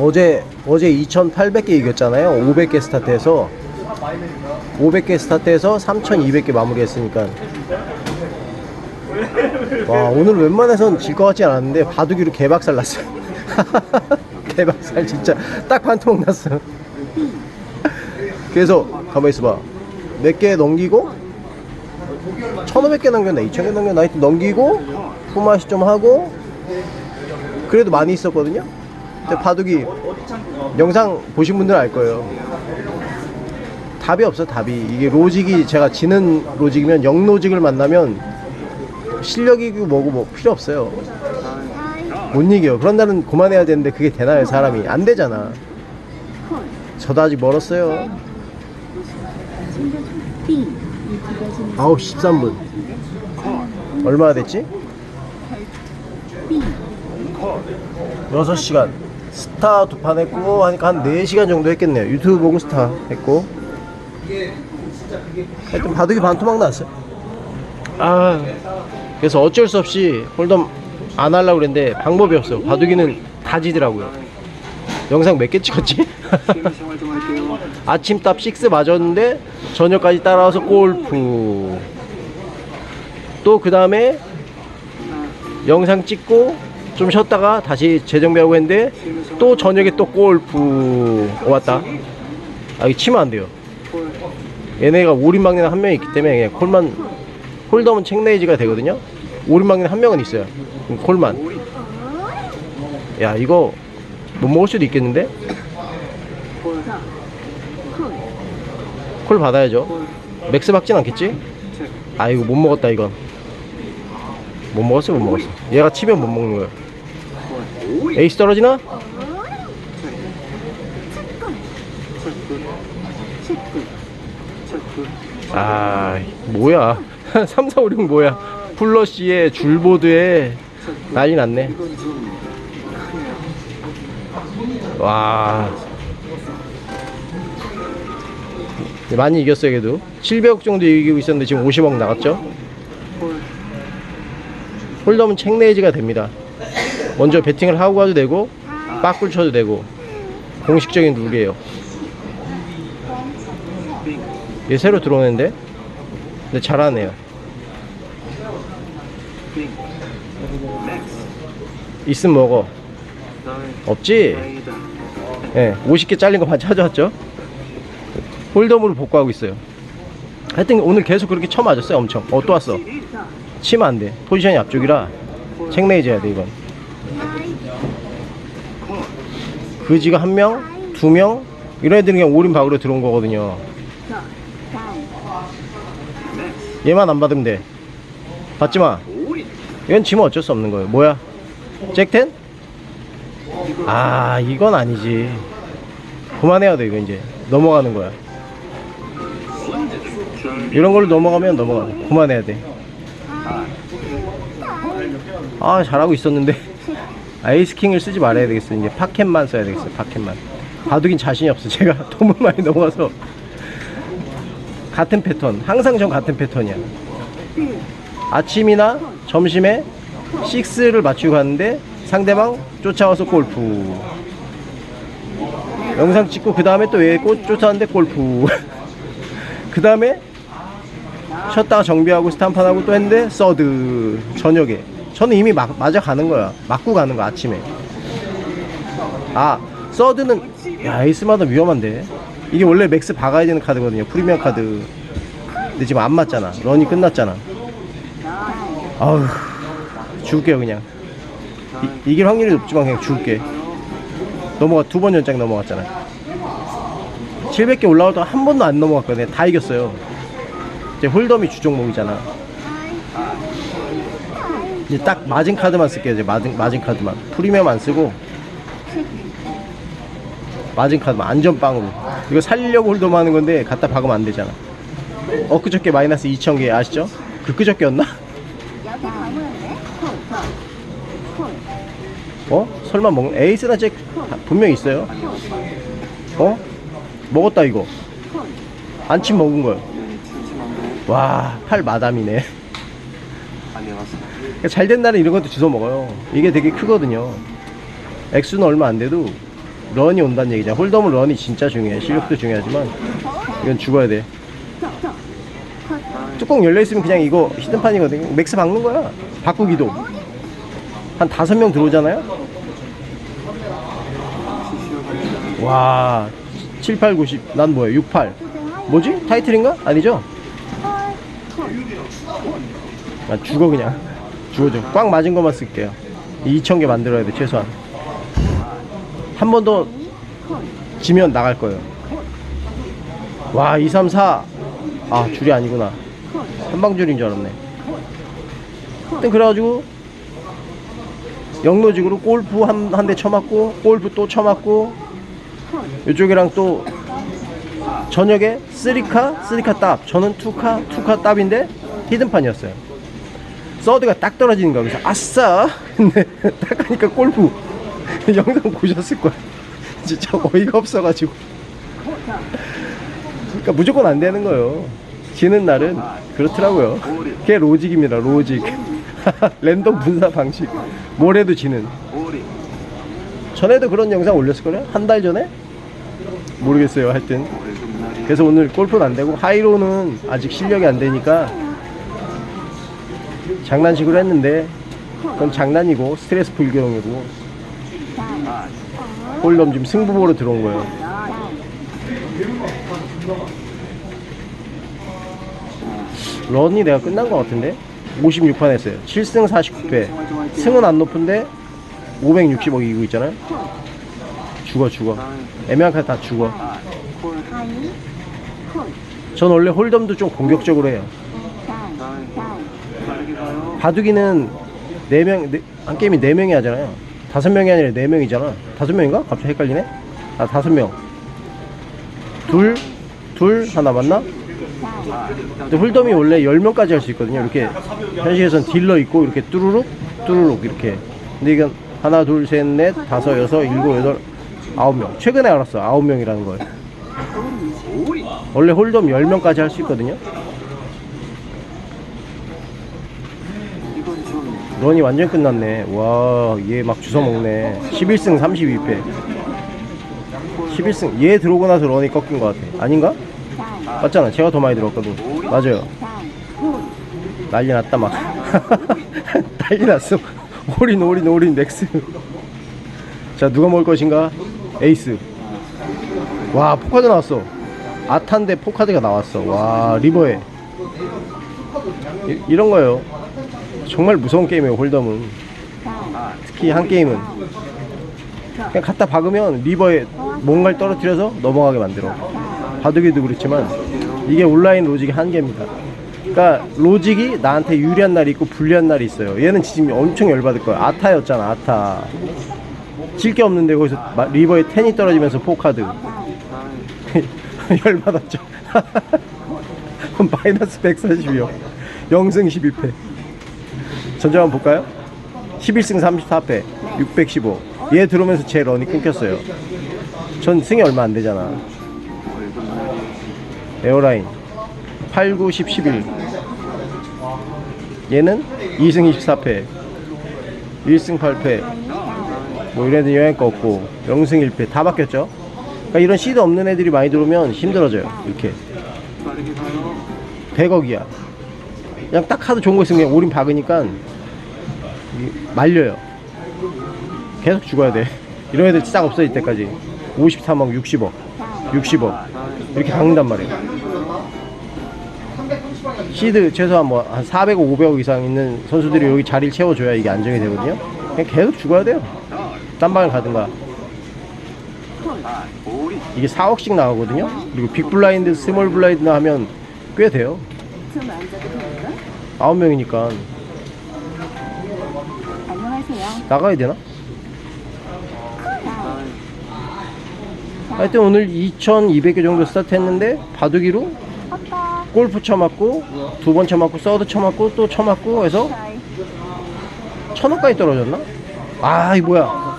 어제 어제 2,800개 이겼잖아요. 500개 스타트해서 500개 스타트해서 3,200개 마무리했으니까 와 오늘 웬만해선 질 것 같지 않았는데 바둑이로 개박살 났어 요. 개박살 진짜 딱 반토막 났어. 그래서 가만히 있어봐. 몇 개 넘기고 1,500개 넘겼나 2,000개 넘겼나 하여튼 넘기고 후마시 좀 하고 그래도 많이 있었거든요. 근데 바둑이 영상 보신 분들은 알 거예요. 답이 없어 답이 이게 로직이 제가 지는 로직이면 영 로직을 만나면 실력이고 뭐고 뭐 필요 없어요. 못 이겨. 그런 날은 그만해야 되는데 그게 되나요 사람이 안 되잖아. 저도 아직 멀었어요. 9시 13분. 얼마나 됐지? 6시간. 스타 두 판 했고, 하니까 한 4시간 정도 했겠네요. 유튜브 보고 스타 했고. 하여튼 바둑이 반토막 났어요. 아, 그래서 어쩔 수 없이 홀덤 안 하려고 그랬는데 방법이 없어. 바둑이는 다 지더라고요. 영상 몇 개 찍었지? 아침 딱6 맞았는데 저녁까지 따라와서 골프 또 그 다음에 영상 찍고 좀 쉬었다가 다시 재정비하고 했는데 또 저녁에 또 골프 어, 왔다 아 이거 치면 안 돼요 얘네가 오린막내는 한명 있기 때문에 그냥 콜만 홀덤은 책레이지가 되거든요 오린막내는 한 명은 있어요 콜만 야 이거 못 먹을 수도 있겠는데 콜 받아야죠. 맥스 박진 않겠지? 아 이거 못 먹었다 이건. 못 먹었어 못 먹었어. 얘가 치면 못 먹는 거야. 에이스 떨어지나? 아 뭐야? 3, 4, 5, 6 뭐야? 플러시에 줄보드에 난리 났네. 와 많이 이겼어요 그래도 700억 정도 이기고 있었는데 지금 50억 나갔죠 홀덤은 책레이지가 됩니다 먼저 배팅을 하고 가도 되고 빠꿀 쳐도 되고 공식적인 룰이에요 얘 새로 들어오는데 근데 잘하네요 있으면 먹어 없지? 예, 50개 잘린 거 찾아왔죠? 홀덤으로 복구하고 있어요. 하여튼 오늘 계속 그렇게 쳐 맞았어요, 엄청. 어, 또 왔어. 치면 안 돼. 포지션이 앞쪽이라 책내줘야 돼, 이건. 그지가 한 명, 두 명, 이런 애들은 그냥 올인 박으로 들어온 거거든요. 얘만 안 받으면 돼. 받지 마. 이건 지면 어쩔 수 없는 거예요. 뭐야? 잭텐? 아, 이건 아니지. 그만해야 돼, 이거 이제. 넘어가는 거야. 이런 걸로 넘어가면 넘어가. 그만해야 돼. 아, 잘하고 있었는데. 아이스킹을 쓰지 말아야 되겠어. 이제 파켓만 써야 되겠어. 파켓만. 바둑인 자신이 없어. 제가 너무 많이 넘어가서. 같은 패턴. 항상 전 같은 패턴이야. 아침이나 점심에 6를 맞추고 갔는데 상대방 쫓아와서 골프. 영상 찍고 그 다음에 또얘 쫓아왔는데 골프. 그 다음에 쉬었다가 정비하고 스탄판하고 또 했는데 서드 저녁에 저는 이미 막, 맞아 가는 거야. 맞고 가는 거야 아침에. 아 서드는 야 에이스마다 위험한데. 이게 원래 맥스 박아야 되는 카드거든요 프리미엄 카드. 근데 지금 안 맞잖아. 런이 끝났잖아. 아우 죽을게요 그냥. 이, 이길 확률이 높지만 그냥 죽을게. 넘어가 두 번 연장 넘어갔잖아. 700개 올라오다가 한 번도 안 넘어갔거든요. 다 이겼어요. 이제 홀덤이 주종목이잖아 이제 딱 마진 카드만 쓸게요. 이제 마진, 마진 카드만. 프리미엄 안 쓰고. 마진 카드만 안전빵으로. 이거 살려고 홀덤 하는 건데 갖다 박으면 안 되잖아. 엊그저께 마이너스 2,000개 아시죠? 그 그저께였나? 어? 설마 먹 에이스나 잭 분명 있어요. 어? 먹었다 이거. 안침 먹은 거야 와팔 마담이네 그러니까 잘 된 날은 이런 것도 주워 먹어요. 이게 되게 크거든요. 액수는 얼마 안 돼도 런이 온다는 얘기잖아. 홀덤은 런이 진짜 중요해. 실력도 중요하지만 이건 죽어야 돼. 뚜껑 열려 있으면 그냥 이거 히든판이거든요. 맥스 박는 거야. 바꾸기도. 한 다섯 명 들어오잖아요. 와, 7, 8, 90. 난 뭐야? 6, 8. 뭐지? 타이틀인가? 아니죠? 아, 죽어 그냥. 죽어줘. 꽉 맞은 것만 쓸게요. 2,000개 만들어야 돼, 최소한. 한 번 더 지면 나갈 거예요. 와, 2, 3, 4. 아, 줄이 아니구나. 한방줄인 줄 알았네. 하여튼 그래가지고 영로직으로 골프 한 한 대 쳐맞고 골프 또 쳐맞고 이쪽이랑 또 저녁에 3카 3카 답 저는 2카 2카 답인데 히든판이었어요 서드가 딱 떨어지는 거야. 그래서 아싸! 근데 딱 하니까 골프 영상 보셨을 거야. 진짜 어이가 없어가지고. 그러니까 무조건 안 되는 거예요. 지는 날은 그렇더라고요. 그게 로직입니다 로직. 랜덤 분사 방식. 뭘 해도 지는. 전에도 그런 영상 올렸을걸요? 한 달 전에? 모르겠어요 하여튼. 그래서 오늘 골프는 안 되고 하이로는 아직 실력이 안 되니까 장난식으로 했는데 그건 장난이고 스트레스 풀기용이고 홀덤 지금 승부보로 들어온 거예요. 런이 내가 끝난 것 같은데? 56판 했어요. 7승 49패. 승은 안 높은데 560억 이기고 있잖아요. 죽어 죽어. 애매한 카드 다 죽어. 전 원래 홀덤도 좀 공격적으로 해요 바둑이는 4명, 한 게임이 4명이 하잖아요. 5명이 아니라 4명이잖아. 5명인가? 갑자기 헷갈리네. 아 5명. 둘, 둘, 하나 맞나? 근데 홀덤이 원래 10명까지 할 수 있거든요. 이렇게 현실에선 딜러 있고 이렇게 뚜루룩 뚜루룩 이렇게. 근데 이건 하나 둘 셋 넷 다섯 여섯 일곱 여덟 아홉 명. 최근에 알았어. 아홉 명이라는 걸. 원래 홀덤 10명까지 할 수 있거든요 런이 완전 끝났네. 와 얘 막 주워먹네. 11승 32패. 11승 얘 들어오고 나서 런이 꺾인 것 같아. 아닌가? 맞잖아. 제가 더 많이 들었거든. 맞아요. 난리 났다 막. 난리 났어. 올인 올인 올인 맥스. 자 누가 먹을 것인가? 에이스. 와 포카드 나왔어. 아탄데 포카드가 나왔어. 와 리버에. 이, 이런 거예요 정말 무서운 게임이에요 홀덤은. 특히 한 게임은. 그냥 갖다 박으면 리버에 뭔가를 떨어뜨려서 넘어가게 만들어. 바둑이도 그렇지만 이게 온라인 로직의 한계입니다. 그러니까 로직이 나한테 유리한 날이 있고 불리한 날이 있어요. 얘는 지금 엄청 열받을 거야. 아타였잖아 아타. 질 게 없는데 거기서 마- 리버에 텐이 떨어지면서 포카드. 열받았죠. 마이너스 140이요. 0승 12패 전적 한번 볼까요? 11승 34패 615 얘 들어오면서 제 런이 끊겼어요. 전 승이 얼마 안 되잖아. 에어라인 8, 9, 10, 11 얘는 2승 24패 1승 8패. 뭐 이런 애들 여행 거 없고 0승 1패 다 바뀌었죠? 그러니까 이런 시드 없는 애들이 많이 들어오면 힘들어져요 이렇게. 100억이야. 그냥 딱 하도 좋은 거 있으면 그냥 올인 박으니까 말려요. 계속 죽어야 돼. 이런 애들 싹 없어질 때까지. 53억 60억 60억. 이렇게 박는단 말이에요. 시드 최소한 뭐 한 400억 500억 이상 있는 선수들이 여기 자리를 채워줘야 이게 안정이 되거든요. 그냥 계속 죽어야 돼요. 딴 방을 가든가. 이게 4억씩 나가거든요. 그리고 빅블라인드 스몰 블라인드 하면 꽤 돼요. 9명이니까. 안녕 하세요. 나가야 되나? 하여튼 오늘 2200개 정도 스타트 했는데 바둑이로 아빠. 골프 쳐맞고 두 번 쳐맞고 서드 쳐맞고 또 쳐맞고 해서 자이. 천원까지 떨어졌나? 아, 이 뭐야?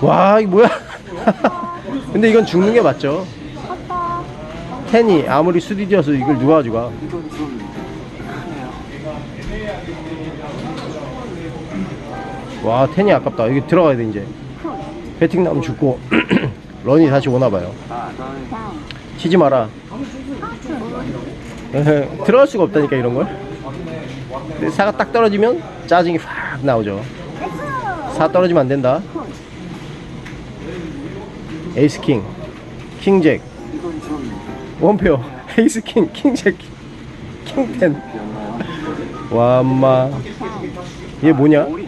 와, 이 뭐야? 근데 이건 죽는 게 맞죠? 아빠. 텐이 아무리 수디디어서 이걸 누가 가져가? 와 텐이 아깝다. 여기 들어가야 돼 이제. 배팅 나면 죽고. 런이 다시 오나봐요. 치지 마라. 들어갈 수가 없다니까 이런 걸. 근데 사가 딱 떨어지면 짜증이 확 나오죠. 사 떨어지면 안 된다. 에이스 킹. 킹잭. 원페어 에이스 킹. 킹잭. 킹텐 와 엄마. 얘 뭐냐 하이.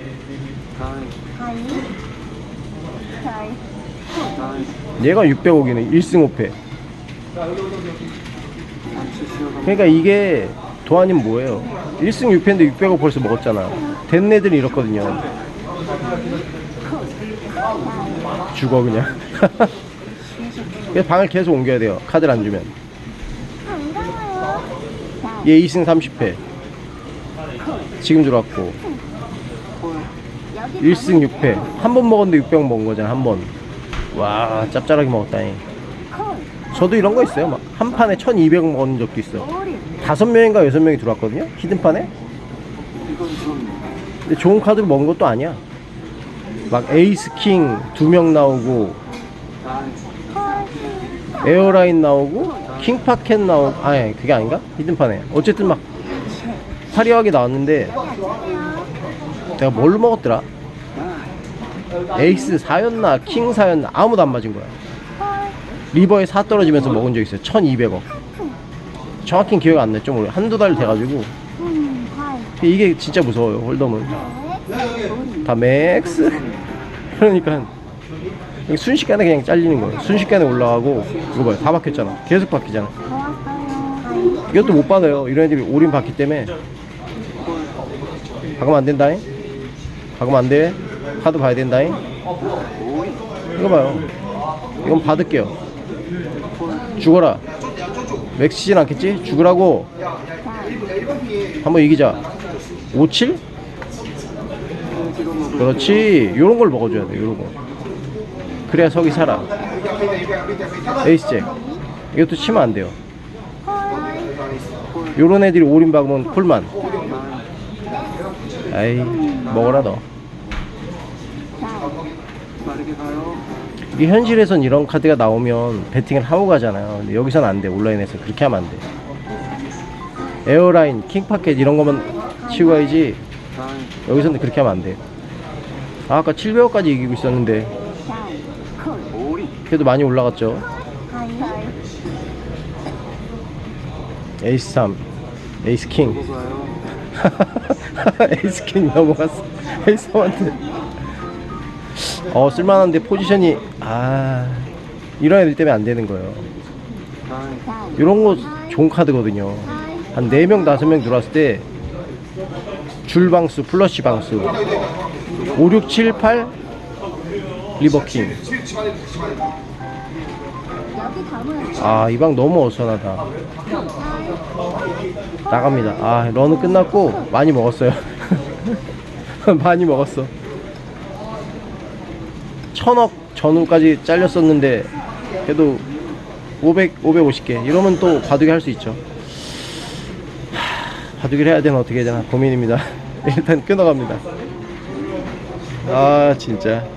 하이. 얘가 600억이네. 1승 5패. 그러니까 이게 도안님 뭐예요? 1승 6패인데 600억 벌써 먹었잖아. 된 애들이 이렇거든요. 죽어 그냥. 방을 계속 옮겨야 돼요. 카드를 안 주면. 얘 2승 30패. 지금 들어왔고. 여기 1승 6패. 한 번 먹었는데 600억 먹은 거잖아 한번 와 짭짤하게 먹었다니 콜. 저도 이런 거 있어요 막 한 판에 1200억 먹은 적도 있어 오리. 다섯 명인가 여섯 명이 들어왔거든요 히든판에 근데 좋은 카드로 먹은 것도 아니야 막 에이스 킹 두 명 나오고 콜. 에어라인 나오고 킹파켓 나오고 아니 그게 아닌가 히든판에 어쨌든 막 화려하게 나왔는데 내가 뭘 먹었더라 에이스 4였나 킹 4였나 아무도 안 맞은 거야 콜. 리버에 4 떨어지면서 먹은 적 있어요 1200억 정확히는 기억 안 나죠 뭐 한두 달 돼가지고. 이게 진짜 무서워요 홀덤은. 다 맥스 그러니까 순식간에 그냥 잘리는 거예요 순식간에 올라가고 이거 봐요 다 박혔잖아 계속. 하이. 이것도 못 받아요 이런 애들이 올인 받기 때문에 박으면 안 된다잉 박으면 안돼 카드 봐야 된다잉? 이거 봐요. 이건 받을게요. 죽어라. 맥시진 않겠지? 죽으라고. 한번 이기자. 57? 그렇지. 요런 걸 먹어줘야 돼 요런 거. 그래야 석이 살아. 에이스잭 이것도 치면 안 돼요. 콜. 요런 애들이 올인 박으면 콜만. 아이 먹어라 너 다운. 이게 현실에선 이런 카드가 나오면 배팅을 하고 가잖아요. 근데 여기선 안 돼. 온라인에서 그렇게 하면 안 돼. 에어라인 킹파켓 이런 거만 치고 가야지. 여기서는 그렇게 하면 안 돼. 아, 아까 700억까지 이기고 있었는데. 그래도 많이 올라갔죠. 에이스 3 에이스 킹. 에이스 킹 넘어갔어. 에이스 3한테 어 쓸만한데 포지션이 아 이런 애들 때문에 안 되는 거예요. 이런 거 좋은 카드거든요. 한 4명 5명 들어왔을 때 줄방수 플러시 방수. 5 6 7 8 리버킹. 아 이 방 너무 어수선하다. 나갑니다. 아 런은 끝났고 많이 먹었어요. 많이 먹었어 천억 전후까지 잘렸었는데 그래도 500, 550개. 이러면 또 바둑이 할수 있죠. 하, 바둑이를 해야 되나 어떻게 해야 되나 고민입니다. 일단 끊어갑니다. 아 진짜